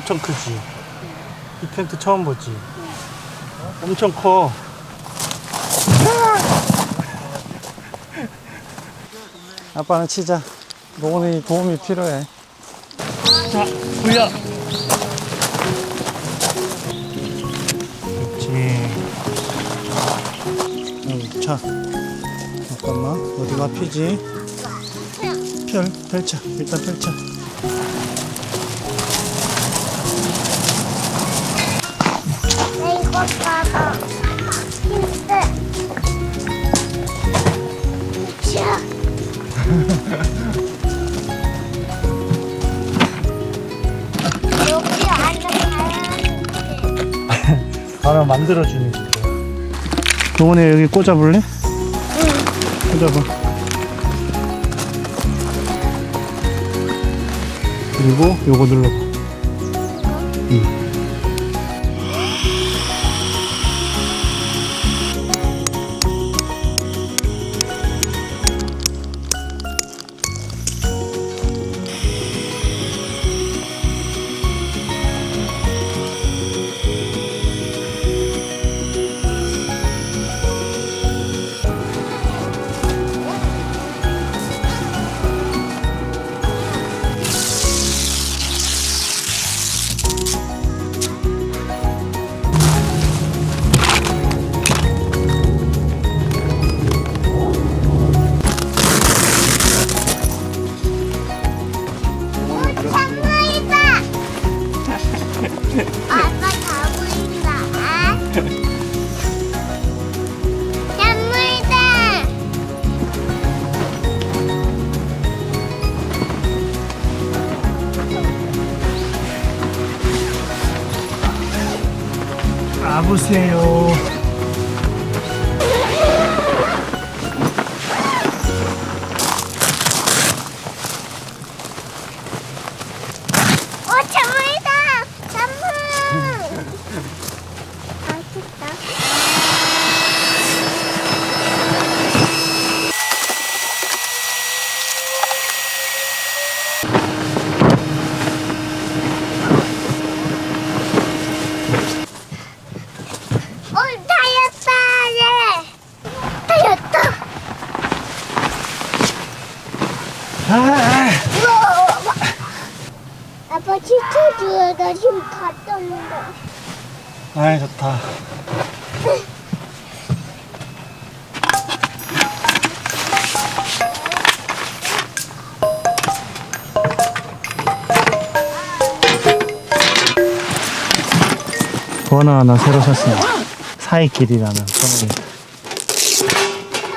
엄청 크지? 이 텐트 처음 보지? 엄청 커. 아빠는 치자. 노원이 도움이 필요해. 자, 굴려. 그렇지. 응, 자. 잠깐만. 어디가 피지? 펼, 펼쳐. 일단 펼쳐. 바로 만들어주는 거야. 동원이 여기 꽂아볼래? 꽂아봐. 그리고 요거 눌러봐. 아보세요. 갔다 온다. 아, 좋다. 버너 하나 새로 샀습니다. 사이길이라는 버너입니다.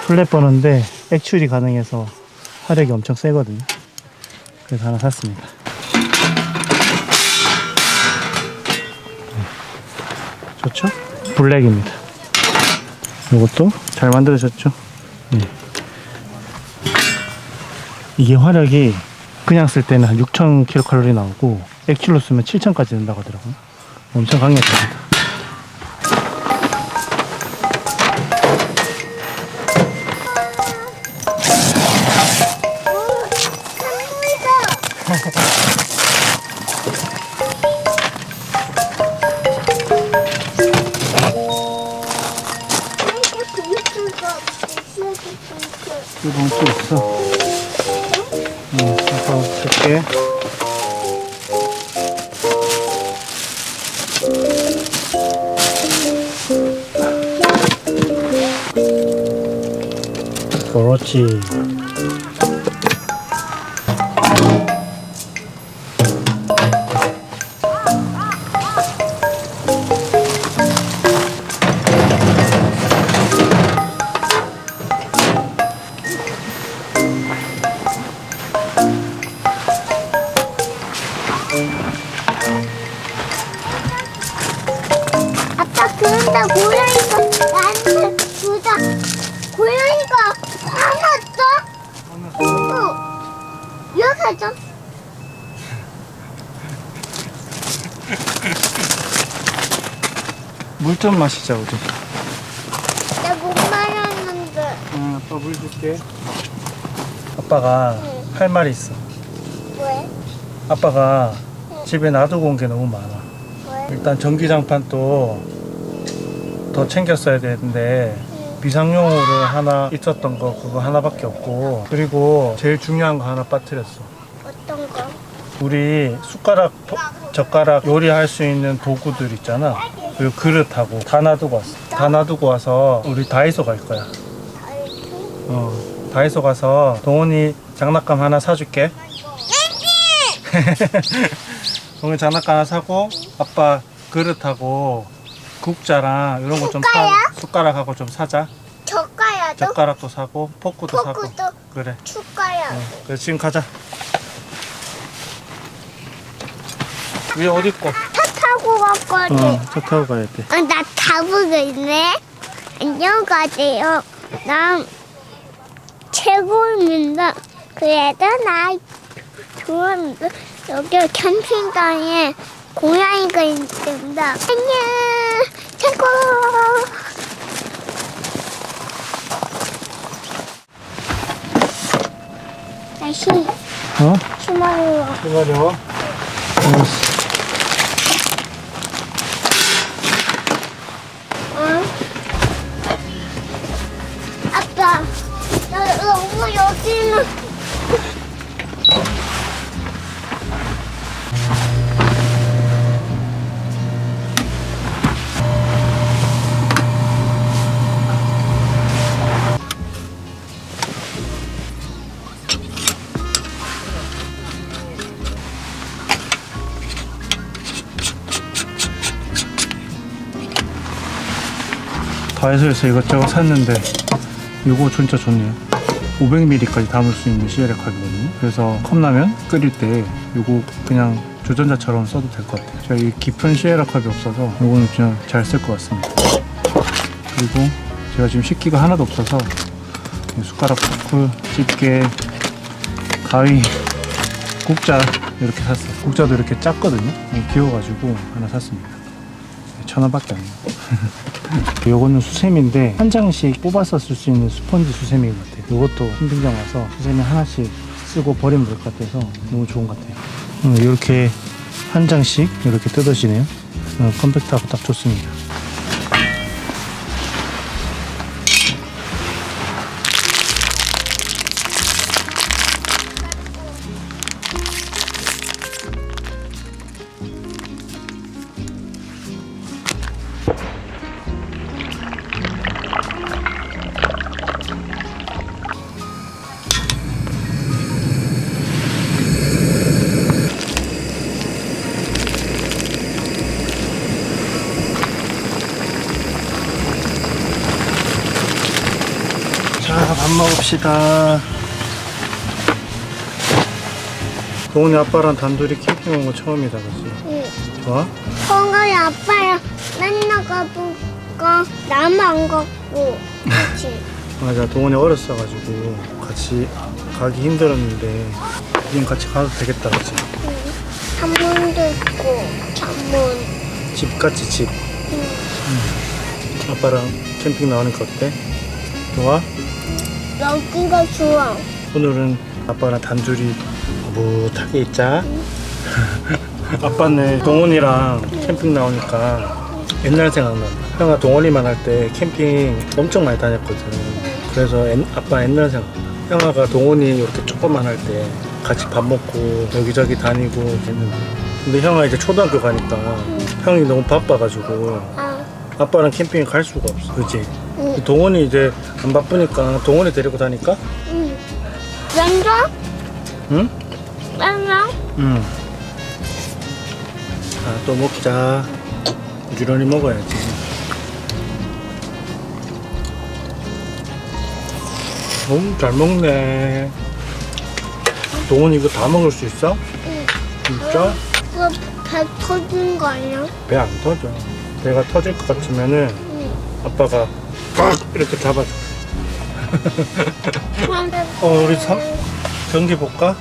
플랫 버너인데 액출이 가능해서 화력이 엄청 세거든요. 그래서 하나 샀습니다. 블랙입니다. 이것도 잘 만들어졌죠? 네. 이게 화력이 그냥 쓸 때는 한 6,000kcal 나오고 액출로 쓰면 7,000까지 된다고 하더라고요. 엄청 강력합니다. 물좀 마시자, 우리. 나 못 말았는데. 응, 아빠 물 줄게. 아빠가 응. 할 말이 있어. 왜? 아빠가 응. 집에 놔두고 온 게 너무 많아. 왜? 일단 전기장판도 더 챙겼어야 되는데 비상용으로 하나 있었던 거 그거 하나밖에 없고 그리고 제일 중요한 거 하나 빠뜨렸어. 어떤 거? 우리 숟가락, 포- 젓가락 요리할 수 있는 도구들 있잖아. 그리고 그릇하고 다 놔두고 왔어. 다 놔두고 와서 우리 다이소 갈 거야. 다이소? 어, 다이소 가서 동훈이 장난감 하나 사줄게. 동훈이 장난감 하나 사고 아빠 그릇하고 국자랑 이런 거좀 사. 숟가락? 숟가락하고 좀 사자. 젓가락도? 젓가락도 사고 포크도 사고. 포크도 그래. 숟가락. 어, 그래 지금 가자. 위에 어디 있고? 차 타고 갔거든. 어, 차 타고 가야 돼. 어, 나 타보고 있네. 안녕하세요. 난 최고입니다. 그래도 나 좋아하는데 여기 캠핑장에 고양이가 있습니다. 안녕, 최고. 다시 어? 주말로 기다려. 응? 아빠, 나 너무 여기는 다이소에서 이것저것 샀는데 이거 진짜 좋네요. 500ml까지 담을 수 있는 시에렉컵이거든요. 그래서 컵라면 끓일 때 이거 그냥 주전자처럼 써도 될 것 같아요. 제가 이 깊은 시에렉컵이 없어서 이거는 그냥 잘 쓸 것 같습니다. 그리고 제가 지금 식기가 하나도 없어서 이 숟가락 포크, 집게, 가위, 국자 이렇게 샀어요. 국자도 이렇게 작거든요. 귀여워가지고 하나 샀습니다 천 원밖에 안 해요 요거는 수세미인데 한 장씩 뽑아서 쓸 수 있는 스펀지 수세미 같아요. 요것도 캠핑장 와서 수세미 하나씩 쓰고 버리면 될 것 같아서 너무 좋은 것 같아요. 어, 이렇게 한 장씩 이렇게 뜯어지네요. 어, 컴팩트하고 딱 좋습니다. 먹읍시다. 동훈이 아빠랑 단둘이 캠핑 온 거 처음이다, 그치? 응. 좋아? 성아이 아빠랑 맨날 가보고 나만 안 갔고 그치? 맞아, 동훈이 어렸어가지고 같이 가기 힘들었는데 지금 같이 가도 되겠다, 그치? 응. 한문도 있고 창문 집같이 집. 응. 아빠랑 캠핑 나오니까 어때? 좋아? 여기가 좋아 오늘은 아빠랑 단둘이 무하게 있자. 아빠는 동원이랑 캠핑 나오니까 옛날 생각난다. 형아 동원이만 할 때 캠핑 엄청 많이 다녔거든. 그래서 옛- 아빠 옛날 생각나. 형아가 동원이 이렇게 조금만 할 때 같이 밥 먹고 여기저기 다니고 했는데. 근데 형아 이제 초등학교 가니까 형이 너무 바빠가지고 아, 아빠랑 캠핑 갈 수가 없어. 그치? 응. 동원이 이제 안 바쁘니까 동원이 데리고 다니까? 응. 랜덤? 응? 랜덤? 응. 아, 또 먹자. 부지런히 먹어야지. 음, 잘 먹네. 동원 이거 다 먹을 수 있어? 응. 진짜? 그거 배 터진 거 아니야? 배 안 터져. 배가 터질 것 같으면은 응. 아빠가 꽉 이렇게 잡아줘. 어, 우리 삼, 전기 볼까?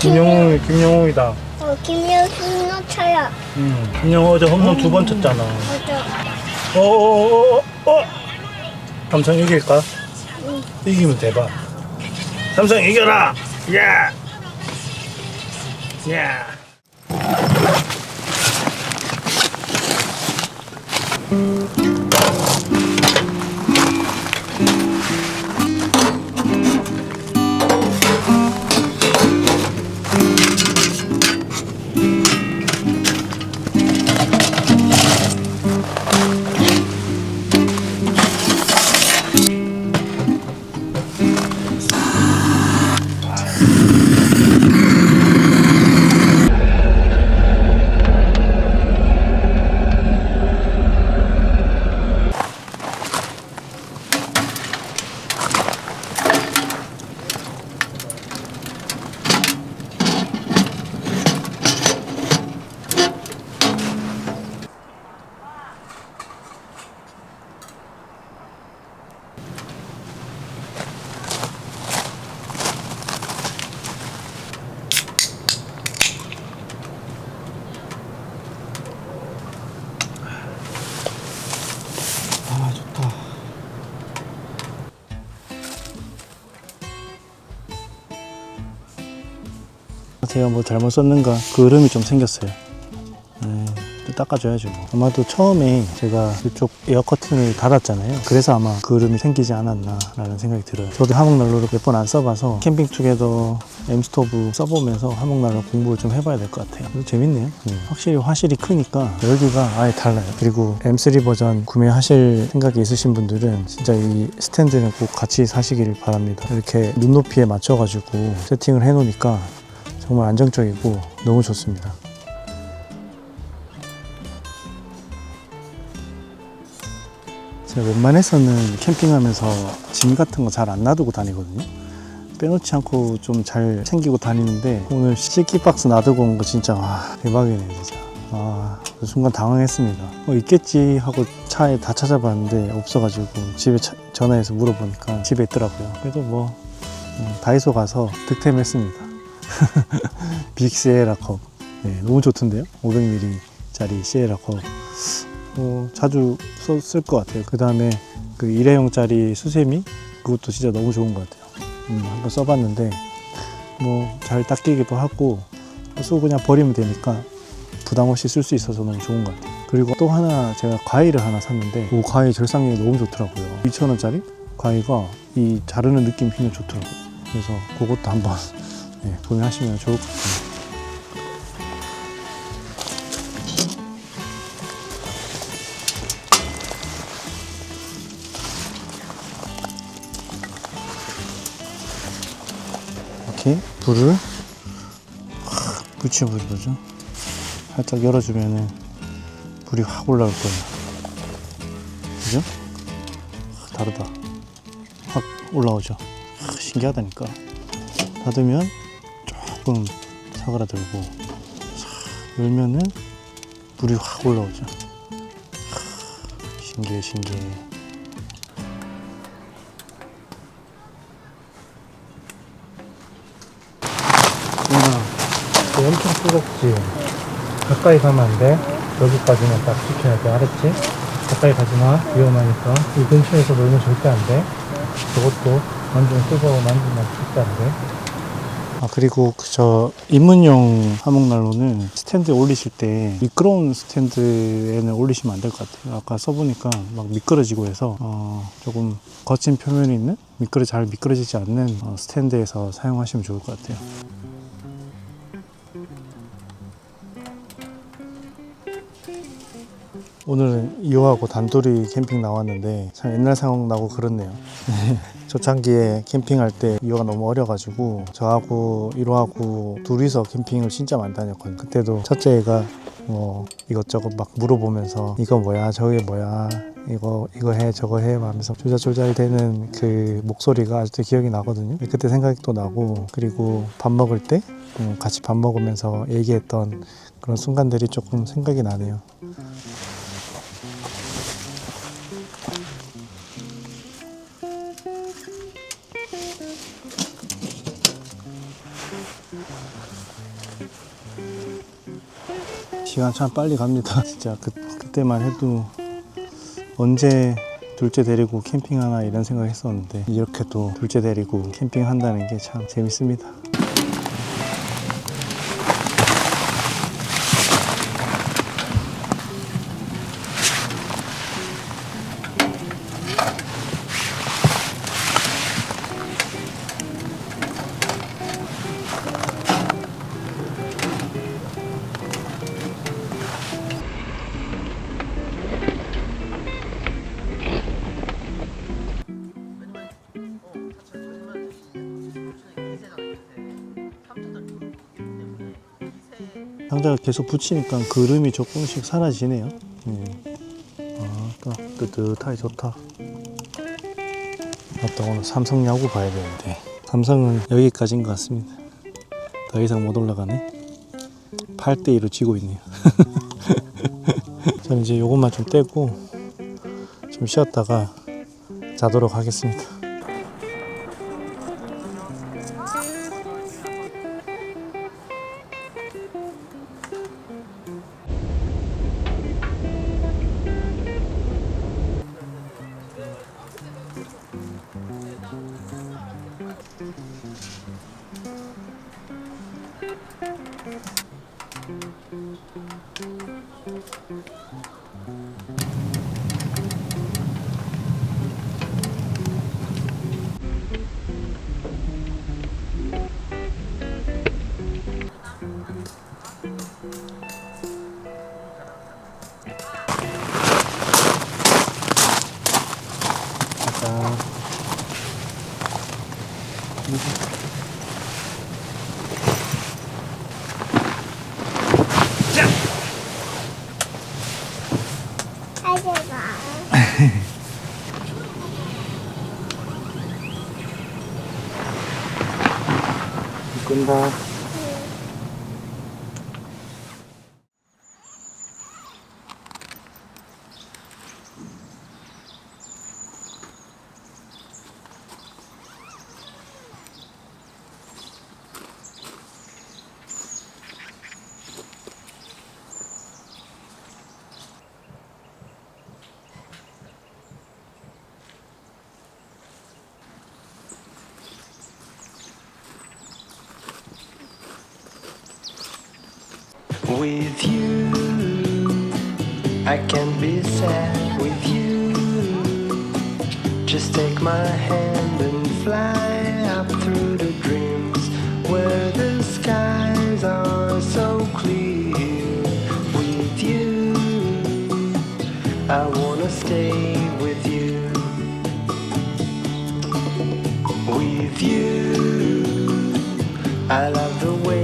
김영웅이, 김영웅이다. 어, 김영 홈런 쳐요. 음, 김영웅 어제 홈런 두 번 쳤잖아. 음, 맞아. 어어어어 어. 삼성 이길까? 이기면 대박. 삼성 이겨라. 야. 야. 음. 제가 뭐 잘못 썼는가 그름이 좀 생겼어요. 네, 또 닦아줘야죠. 뭐. 아마도 처음에 제가 이쪽 에어 커튼을 닫았잖아요. 그래서 아마 그름이 생기지 않았나 라는 생각이 들어요. 저도 화목난로를 몇 번 안 써봐서 캠핑 투게더 엠스토브 써보면서 화목난로 공부를 좀 해봐야 될 것 같아요. 재밌네요. 네, 확실히 화실이 크니까 열기가 아예 달라요. 그리고 M3 버전 구매하실 생각이 있으신 분들은 진짜 이 스탠드는 꼭 같이 사시길 바랍니다. 이렇게 눈높이에 맞춰가지고 세팅을 해놓으니까 정말 안정적이고 너무 좋습니다. 제가 웬만해서는 캠핑하면서 짐 같은 거 잘 안 놔두고 다니거든요. 빼놓지 않고 좀 잘 챙기고 다니는데 오늘 실기 박스 놔두고 온 거 진짜 와, 대박이네 진짜. 아, 그 순간 당황했습니다. 어, 있겠지 하고 차에 다 찾아봤는데 없어가지고 집에 차- 전화해서 물어보니까 집에 있더라고요. 그래도 뭐 음, 다이소 가서 득템했습니다. 빅 시에라 컵. 네, 너무 좋던데요? 500ml짜리 시에라 컵. 어, 자주 쓸 것 같아요. 그 다음에 그 일회용짜리 수세미 그것도 진짜 너무 좋은 것 같아요. 음, 한번 써봤는데 뭐 잘 닦이기도 하고 쓰고 그냥 버리면 되니까 부담 없이 쓸 수 있어서 너무 좋은 것 같아요. 그리고 또 하나 제가 과일을 하나 샀는데 그 과일 절상력이 너무 좋더라고요. 2,000원짜리 과일과 이 자르는 느낌이 굉장히 좋더라고요. 그래서 그것도 한번 네, 구매하시면 좋을 것 같아요. 이렇게 불을 확 붙여버린 거죠. 살짝 열어주면은 불이 확 올라올 거예요. 그죠? 아, 다르다. 확 올라오죠. 아, 신기하다니까. 닫으면 조금 사그라들고 싹 열면은 불이 확 올라오죠. 아, 신기해, 신기해. 와, 엄청 뜨겁지? 가까이 가면 안 돼. 여기까지만 딱 지켜야 돼. 알았지? 가까이 가지 마. 위험하니까. 이 근처에서 놀면 절대 안 돼. 저것도 완전 뜨거워. 만지면 절대 안 돼. 아, 그리고 그저 입문용 화목난로는 스탠드에 올리실 때 미끄러운 스탠드에는 올리시면 안 될 것 같아요. 아까 써보니까 막 미끄러지고 해서 어, 조금 거친 표면이 있는 미끄러 잘 미끄러지지 않는 어, 스탠드에서 사용하시면 좋을 것 같아요. 오늘은 이호하고 단둘이 캠핑 나왔는데 참 옛날 생각 나고 그렇네요. 초창기에 캠핑할 때 이호가 너무 어려가지고 저하고 이호하고 둘이서 캠핑을 진짜 많이 다녔거든요. 그때도 첫째 애가 뭐 이것저것 막 물어보면서 이거 뭐야 저게 뭐야 이거 이거 해 저거 해 하면서 조잘조잘 되는 그 목소리가 아직도 기억이 나거든요. 그때 생각이 또 나고 그리고 밥 먹을 때 음, 같이 밥 먹으면서 얘기했던 그런 순간들이 조금 생각이 나네요. 시간 참 빨리 갑니다. 진짜 그, 그때만 해도 언제 둘째 데리고 캠핑하나 이런 생각 했었는데 이렇게 또 둘째 데리고 캠핑한다는 게 참 재밌습니다. 상자가 계속 붙이니까 그름이 조금씩 사라지네요. 예. 아, 또 뜨뜻하게 좋다. 맞다 오늘 삼성 야구 봐야 되는데 삼성은 여기까지인 것 같습니다. 더 이상 못 올라가네. 8대 2로 지고 있네요. 저는 이제 요것만 좀 떼고 좀 쉬었다가 자도록 하겠습니다. I can be sad with you. Just take my hand and fly up through the dreams where the skies are so clear. With you, I wanna stay with you. With you, I love the way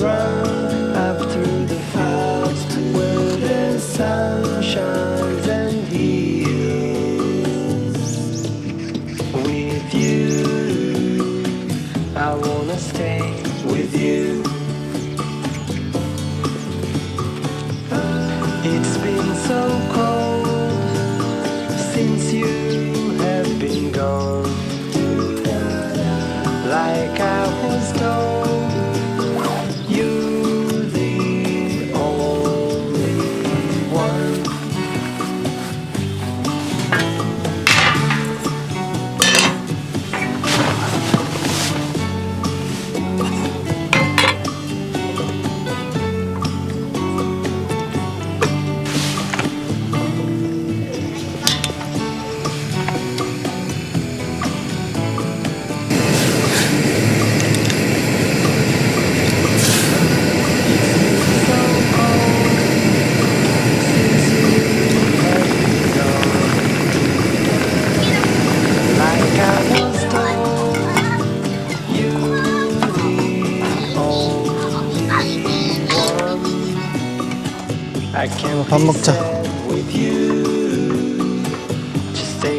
drown.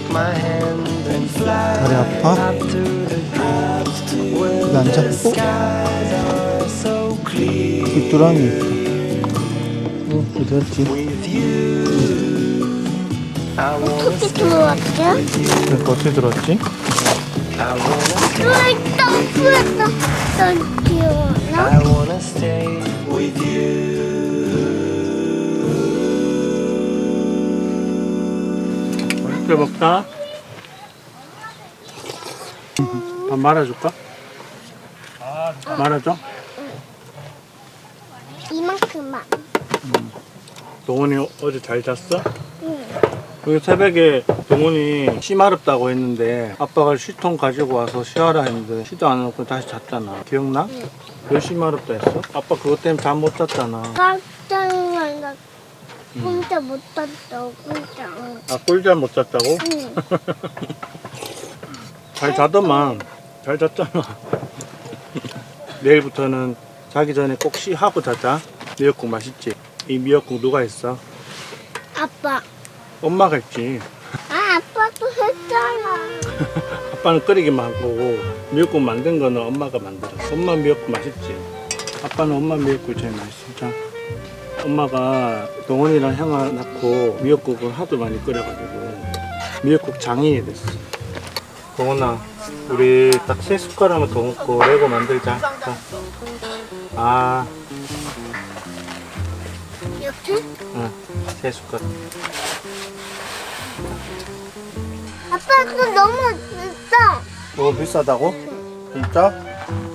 My hand and fly 다리 아파? up to the dreams where 안 the 잡고? skies are so clear. 귀뚜라미. 어, 어디였지? With you, I wanna 어떻게 stay 들어왔지? with you. 그러니까 어떻게 stay. 풀었다, 풀었다. 넌 귀여워 맛있게 먹자. 밥 말아줄까? 말아줘? 이만큼만. 동훈이 어제 잘 잤어? 응. 여기 새벽에 동훈이 씨 마렵다고 했는데 아빠가 쉬통 가지고 와서 쉬어라 했는데 쉬도 안 하고 다시 잤잖아. 기억나? 왜씨 마렵다 했어? 아빠 그것 때문에 잠 못 잤잖아. 나 혼자 못 잤다고, 혼자. 아 꿀잠 못 잤다고? 응. 잘 자더만 잘 잤잖아. 내일부터는 자기 전에 꼭 쉬하고 자자. 미역국 맛있지? 이 미역국 누가 했어? 아빠. 엄마가 했지. 아, 아빠도 했잖아. 아빠는 끓이기만 하고 미역국 만든 거는 엄마가 만들었어. 엄마 미역국 맛있지? 아빠는 엄마 미역국 제일 맛있어. 자, 엄마가 동원이랑 형아 낳고 미역국을 하도 많이 끓여가지고 미역국 장인이 됐어. 동원아, 우리 딱 세 숟가락만 더 넣고 레고 만들자. 자. 아, 이렇게? 응, 세 숟가락. 아빠, 그거 너무 비싸. 너무 비싸다고? 진짜?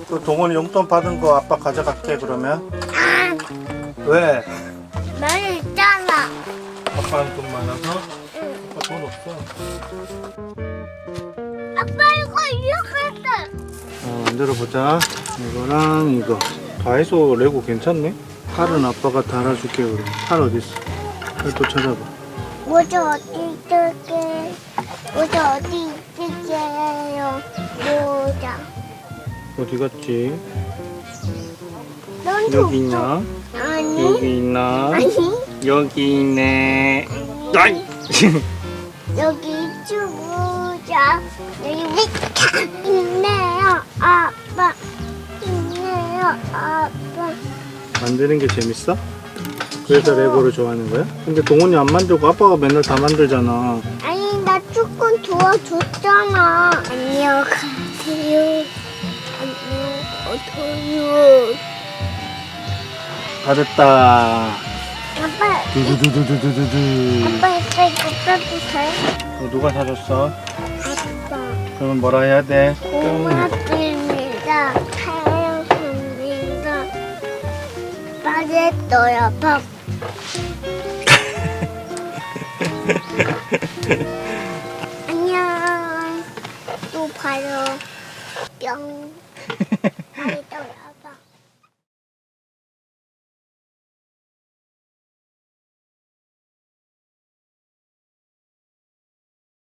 그 동원이 용돈 받은 거 아빠 가져갈게 그러면. 아, 왜? 많이 있잖아. 아빠는 돈 많아서? 아빠 돈 없어. 아빠, 이거 이렇게 했어. 어, 만들어 보자. 이거랑 이거. 다이소 레고 괜찮네? 팔은 아빠가 달아줄게 그럼. 팔 어디 있어? 팔또 찾아봐. 모자 어디 있을게? 모자 어디 있을게요? 모자. 어디 갔지? 넌 여기 있나? 아니. 여기 있나? 아니. 여기 있네. 아니. 여기 주보자. 여기 밑에 있네요, 아빠. 있네요, 아빠. 만드는 게 재밌어? 그래서 레고를 좋아하는 거야? 근데 동원이 안 만들고 아빠가 맨날 다 만들잖아. 아니, 나 조금 도와줬잖아. 안녕하세요. 안녕하세요. 다 됐다. 아빠, 이- 두두두두두두두. 아빠 이거 이거 빼도 돼? 어, 누가 사줬어? 아빠. 그러면 뭐라 해야 돼? 고맙습니다. 사랑합니다. 빠졌어요, 밥. 안녕. 또 봐요. 뿅.